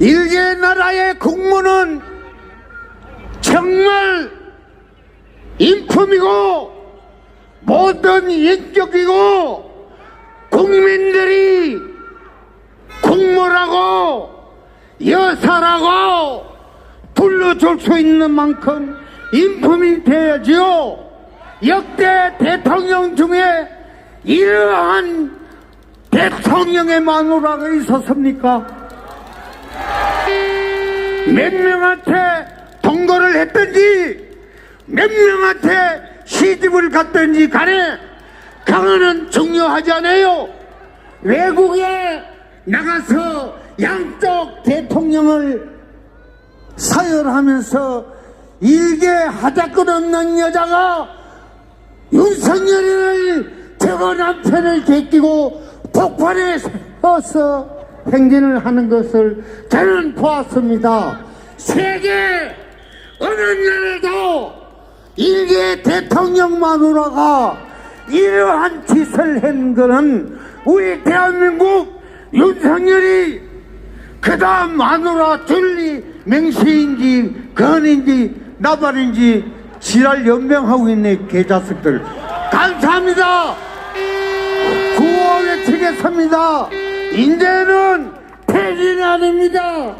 일개 나라의 국무는 정말 인품이고 모든 인격이고 국민들이 국무라고 여사라고 불러줄 수 있는 만큼 인품이 돼야지요. 역대 대통령 중에 이러한 대통령의 마누라가 있었습니까? 몇 명한테 동거를 했든지 몇 명한테 시집을 갔든지 간에 그거는 중요하지 않아요. 외국에 나가서 양쪽 대통령을 사열하면서 일개 하자건 없는 여자가 윤석열을 저거 남편을 제끼고 폭발에 서서 행진을 하는 것을 저는 보았습니다. 세계 어느 나라도 일개 대통령 마누라가 이러한 짓을 한 거는 우리 대한민국 윤석열이 그 다음 마누라 줄리 맹세인지 건인지 나발인지 지랄 연명하고 있네 개자식들. 감사합니다. 구호 외치겠습니다 이제는 퇴진이 아닙니다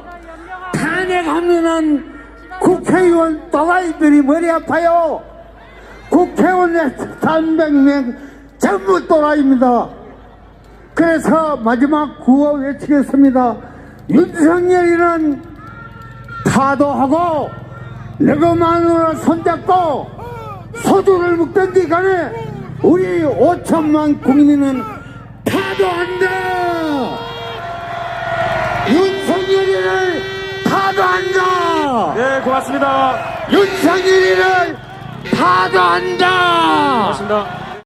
탄핵하면은 국회의원 또라이들이 머리 아파요 국회의원의 300명 전부 또라이입니다 그래서 마지막 구호 외치겠습니다. 윤석열이는 타도하고 너그만으로 손잡고 소주를 먹던지 간에 우리 5천만 국민은 타도한다. 네, 고맙습니다. 윤석열이를 타도한다. 고맙습니다.